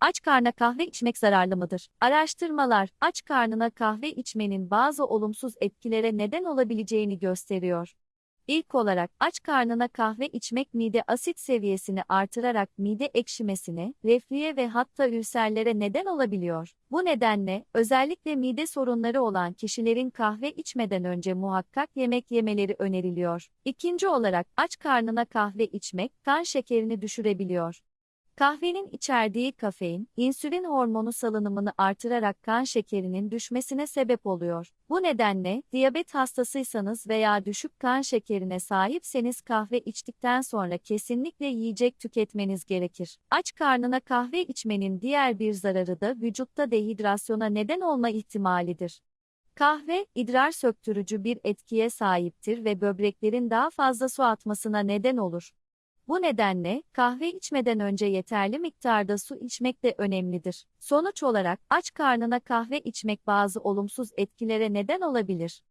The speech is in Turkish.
Aç karna kahve içmek zararlı mıdır? Araştırmalar, aç karnına kahve içmenin bazı olumsuz etkilere neden olabileceğini gösteriyor. İlk olarak aç karnına kahve içmek mide asit seviyesini artırarak mide ekşimesine, reflüye ve hatta ülserlere neden olabiliyor. Bu nedenle özellikle mide sorunları olan kişilerin kahve içmeden önce muhakkak yemek yemeleri öneriliyor. İkinci olarak aç karnına kahve içmek kan şekerini düşürebiliyor. Kahvenin içerdiği kafein, insülin hormonu salınımını artırarak kan şekerinin düşmesine sebep oluyor. Bu nedenle, diyabet hastasıysanız veya düşük kan şekerine sahipseniz kahve içtikten sonra kesinlikle yiyecek tüketmeniz gerekir. Aç karnına kahve içmenin diğer bir zararı da vücutta dehidrasyona neden olma ihtimalidir. Kahve, idrar söktürücü bir etkiye sahiptir ve böbreklerin daha fazla su atmasına neden olur. Bu nedenle kahve içmeden önce yeterli miktarda su içmek de önemlidir. Sonuç olarak aç karnına kahve içmek bazı olumsuz etkilere neden olabilir.